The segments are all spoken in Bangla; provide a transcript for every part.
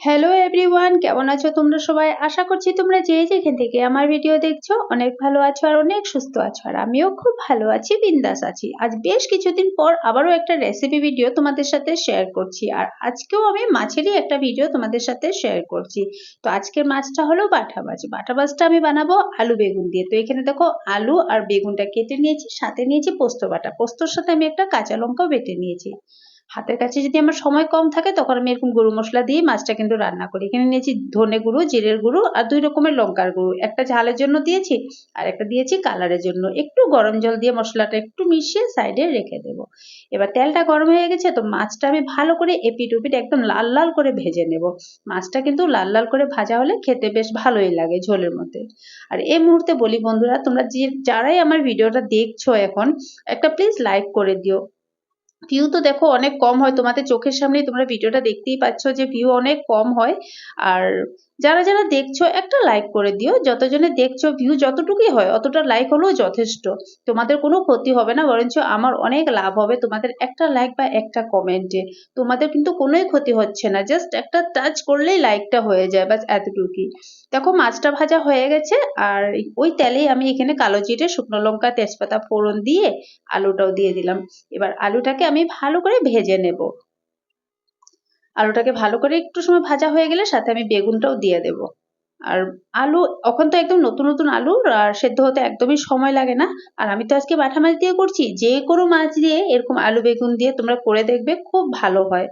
হ্যালো এভরিওয়ান কেমন আছো তোমরা সবাই? আশা করছি তোমরা যে যেখান থেকে আমার ভিডিও দেখছ, অনেক ভালো আছো আর অনেক সুস্থ আছো। আর আমিও খুব ভালো আছি, বিন্দাস আছি। আজ বেশ কিছুদিন পর আবারও একটা রেসিপি ভিডিও তোমাদের সাথে শেয়ার করছি। আর আজকেও আমি মাছেরই একটা ভিডিও তোমাদের সাথে শেয়ার করছি। তো আজকের মাছটা হলো বাটা মাছ। বাটা মাছটা আমি বানাবো আলু বেগুন দিয়ে। তো এখানে দেখো আলু আর বেগুনটা কেটে নিয়েছি, সাথে নিয়েছি পোস্ত বাটা। পোস্তর সাথে আমি একটা কাঁচা লঙ্কাও বেটে নিয়েছি। হাতের কাছে যদি আমার সময় কম থাকে, তখন আমি এরকম গরু মশলা দিয়ে মাছটা কিন্তু রান্না করি। এখানে নিয়েছি ধনে গুঁড়ো, জিরের গুঁড়ো আর দুই রকমের লঙ্কার গুঁড়ো। একটা ঝালের জন্য দিয়েছি আর একটা দিয়েছি কালারের জন্য। একটু গরম জল দিয়ে মশলাটা একটু মিশিয়ে সাইডে রেখে দেবো। এবার তেলটা গরম হয়ে গেছে, তো মাছটা আমি ভালো করে এপিট উপিট একদম লাল লাল করে ভেজে নেব। মাছটা কিন্তু লাল লাল করে ভাজা হলে খেতে বেশ ভালোই লাগে ঝোলের মধ্যে। আর এই মুহূর্তে বলি বন্ধুরা, তোমরা যে যারাই আমার ভিডিওটা দেখছ এখন, একটা প্লিজ লাইক করে দিও। ভিউ তো দেখো অনেক কম হয়। তোমাদের চোখের সামনেই তোমরা ভিডিওটা দেখতেই পাচ্ছ যে ভিউ অনেক কম হয়। আর যারা যারা দেখছ, একটা লাইক করে দিও। যতজনে দেখছ ভিউ যতটুকুই হয়, অতটা লাইক হলেও যথেষ্ট। তোমাদের কোনো ক্ষতি হবে না, বরঞ্চ আমার অনেক লাভ হবে তোমাদের একটা লাইক বা একটা কমেন্টে তোমাদের কিন্তু কোনোই ক্ষতি হচ্ছে না। জাস্ট একটা টাচ করলেই লাইকটা হয়ে যায় বাস এতটুকুই। দেখো মাছটা ভাজা হয়ে গেছে, আর ওই তেলেই আমি এখানে কালো জিরে, শুকনো লঙ্কা, তেজপাতা, ফোড়ন দিয়ে আলুটাও দিয়ে দিলাম। এবার আলুটাকে আমি ভালো করে ভেজে নেব। আলুটাকে ভালো করে একটু সময় ভাজা হয়ে গেলে সাথে আমি বেগুনটাও দিয়ে দেব। আর আলু, এখন তো একদম নতুন নতুন আলু, আর সেদ্ধ হতে একদমই সময় লাগে না। আর আমি তো আজকে বাটা মাছ দিয়ে করছি, যে কোনো মাছ দিয়ে এরকম আলু বেগুন দিয়ে তোমরা করে দেখবে, খুব ভালো হয়।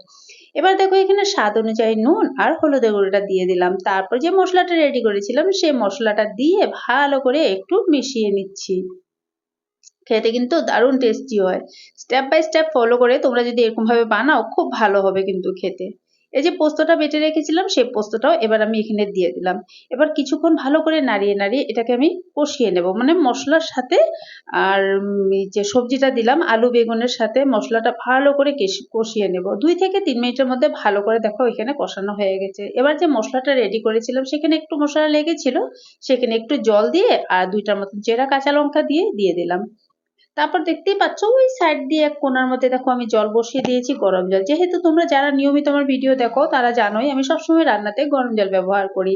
এবার দেখো এখানে স্বাদ অনুযায়ী নুন আর হলুদের গুঁড়োটা দিয়ে দিলাম। তারপর যে মশলাটা রেডি করেছিলাম সেই মশলাটা দিয়ে ভালো করে একটু মিশিয়ে নিচ্ছি। খেতে কিন্তু দারুণ টেস্টি হয়। স্টেপ বাই স্টেপ ফলো করে তোমরা যদি এরকমভাবে বানাও, খুব ভালো হবে কিন্তু খেতে। এই যে পোস্তটা বেটে রেখেছিলাম, সেই পোস্তটাও এবার আমি এখানে দিয়ে দিলাম। এবার কিছুক্ষণ ভালো করে নাড়িয়ে নাড়িয়ে এটাকে আমি কষিয়ে নেব। মানে মশলার সাথে আর যে সবজিটা দিলাম, আলু বেগুনের সাথে মশলাটা ভালো করে কষিয়ে নেব। দুই থেকে তিন মিনিটের মধ্যে ভালো করে দেখো এখানে কষানো হয়ে গেছে। এবার যে মশলাটা রেডি করেছিলাম, সেখানে একটু মশলা লেগেছিল সেখানে একটু জল দিয়ে আর দুইটার মতন চেরা কাঁচা লঙ্কা দিয়ে দিয়ে দিলাম। তারপর দেখতেই পাচ্ছ, ওই সাইড দিয়ে এক কোনার মধ্যে দেখো আমি জল বসিয়ে দিয়েছি গরম জল। যেহেতু তোমরা যারা নিয়মিত আমার ভিডিও দেখো, তারা জানোই আমি সবসময় রান্নাতে গরম জল ব্যবহার করি।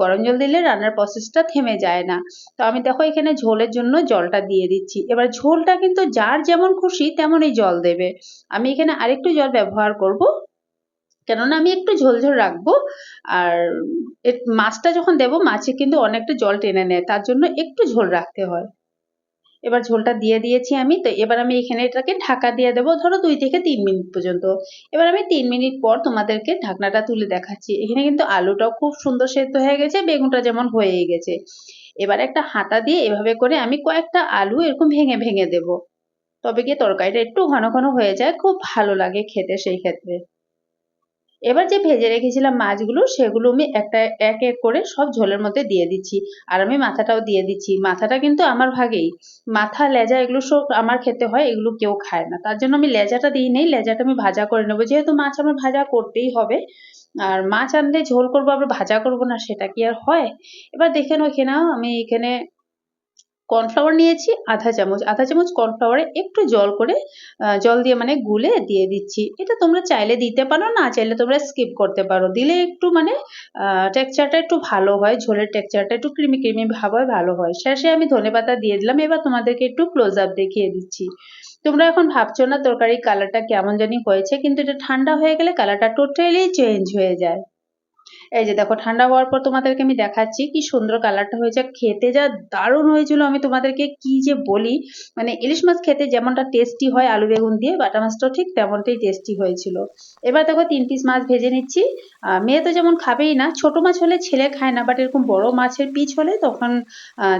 গরম জল দিলে রান্নার প্রসেসটা থেমে যায় না। তো আমি দেখো এখানে ঝোলের জন্য জলটা দিয়ে দিচ্ছি। এবার ঝোলটা কিন্তু যার যেমন খুশি তেমনই জল দেবে। আমি এখানে আরেকটু জল ব্যবহার করব, কেননা আমি একটু ঝোল ঝোল রাখব। আর মাছটা যখন দেবো, মাছে কিন্তু অনেকটা জল টেনে নেয়, তার জন্য একটু ঝোল রাখতে হয়। এবার ঝোলটা দিয়ে দিয়েছি আমি, তো এবার আমি এখানে এটাকে ঢাকা দিয়ে দেবো ধরো দুই থেকে তিন মিনিট পর্যন্ত। এবার আমি তিন মিনিট পর তোমাদেরকে ঢাকনাটা তুলে দেখাচ্ছি। এখানে কিন্তু আলুটাও খুব সুন্দর সেদ্ধ হয়ে গেছে, বেগুনটা যেমন হয়ে গেছে। এবার একটা হাতা দিয়ে এভাবে করে আমি কয়েকটা আলু এরকম ভেঙে ভেঙে দেব। তবে গিয়ে তরকারিটা একটু ঘন ঘন হয়ে যায়, খুব ভালো লাগে খেতে সেই ক্ষেত্রে। এবার যে ভেজে রেখেছিলাম মাছগুলো, সেগুলো আমি একটা, এক এক করে সব ঝোলের মধ্যে দিয়ে দিচ্ছি। আর আমি মাথাটাও দিয়ে দিচ্ছি। মাথাটা কিন্তু আমার ভাগেই। মাথা, লেজা এগুলো সব আমার খেতে হয়, এগুলো কেউ খায় না। তার জন্য আমি লেজাটা দিই নেই, লেজাটা আমি ভাজা করে নেব। যেহেতু মাছ আমার ভাজা করতেই হবে, আর মাছ আনলে ঝোল করব, আবার ভাজা করব না, সেটা কি আর হয়? এবার দেখে নাও এখানে আমি এখানে কর্নফ্লাওয়ার নিয়েছি, আধা চামচ। আধা চামচ কর্নফ্লাওয়ারে একটু জল করে জল দিয়ে মানে গুলে দিয়ে দিচ্ছি। এটা তোমরা চাইলে দিতে পারো, না চাইলে তোমরা স্কিপ করতে পারো। দিলে একটু মানে টেক্সচারটা একটু ভালো হয়, ঝোলের টেক্সচারটা একটু ক্রিমি ক্রিমি ভাব হয় ভালো হয়। শেষে আমি ধনে পাতা দিয়ে দিলাম, এবার তোমাদেরকে একটু ক্লোজ আপ দেখিয়ে দিচ্ছি। তোমরা এখন ভাবছ না তরকারির কালারটা কেমন জানি হয়েছে, কিন্তু এটা ঠান্ডা হয়ে গেলে কালারটা টোটালি চেঞ্জ হয়ে যায়। এই যে দেখো, ঠান্ডা হওয়ার পর তোমাদেরকে আমি দেখাচ্ছি কি সুন্দর কালারটা হয়েছে। খেতে যা দারুণ হয়েছিল। আমি তোমাদেরকে কি যে বলি মানে ইলিশ মাছ খেতে যেমনটা টেস্টি হয় আলু বেগুন দিয়ে, বাটা মাছটাও ঠিক তেমনটাই টেস্টি হয়েছিল। এবার দেখো, তিন পিস মাছ ভেজে নিচ্ছি। মেয়ে তো যেমন খাবেই না, ছোট মাছ হলে ছেলে খায় না বাট এরকম বড় মাছের পিচ হলে তখন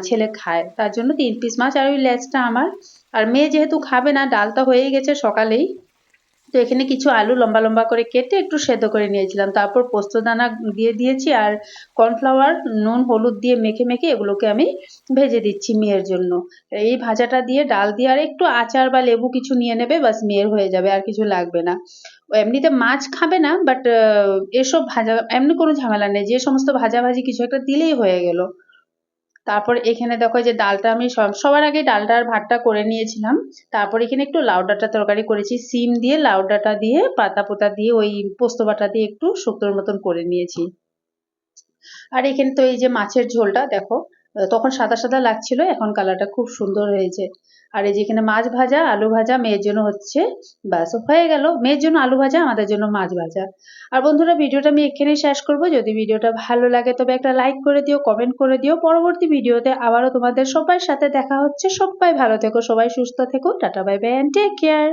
ছেলে খায়। তার জন্য তিন পিস মাছ আর ওই লেজটা আমার। আর মেয়ে যেহেতু খাবে না ডালটা হয়েই গেছে সকালেই। তো এখানে কিছু আলু লম্বা লম্বা করে কেটে একটু সেদ্ধ করে নিয়েছিলাম। তারপর পোস্তদানা দিয়ে দিয়েছি আর কর্নফ্লাওয়ার, নুন, হলুদ দিয়ে মেখে মেখে এগুলোকে আমি ভেজে দিচ্ছি মেয়ের জন্য। এই ভাজাটা দিয়ে ডাল দিয়ে আর একটু আচার বা লেবু কিছু নিয়ে নেবে বাস মেয়ের হয়ে যাবে, আর কিছু লাগবে না। এমনিতে মাছ খাবে না বাট এসব ভাজা, এমনি কোনো ঝামেলা নেই। যে সমস্ত ভাজাভাজি কিছু একটা দিলেই হয়ে গেল। তারপর এখানে দেখো যে ডালটা আমি সব- সবার আগে ডালটা আর ভাতটা করে নিয়েছিলাম। তারপর এখানে একটু লাউ ডাঁটা তরকারি করেছি। সিম দিয়ে, লাউ ডাঁটা দিয়ে পাতা পোতা দিয়ে, ওই পোস্ত বাটা দিয়ে একটু শুক্তোর মতন করে নিয়েছি। আর এখানে তো এই যে মাছের ঝোলটা, দেখো তখন সাদা সাদা লাগছিল, এখন কালারটা খুব সুন্দর হয়েছে। আর এই যেখানে মাছ ভাজা, আলু ভাজা, মেয়ের জন্য হচ্ছে, ব্যাস হয়ে গেল। মেয়ের জন্য আলু ভাজা, আমাদের জন্য মাছ ভাজা। আর বন্ধুরা, ভিডিওটা আমি এখানেই শেষ করব। যদি ভিডিওটা ভালো লাগে, তবে একটা লাইক করে দিও কমেন্ট করে দিও। পরবর্তী ভিডিওতে আবারও তোমাদের সবার সাথে দেখা হচ্ছে। সবাই ভালো থেকো, সবাই সুস্থ থেকো। Tata bye bye and take care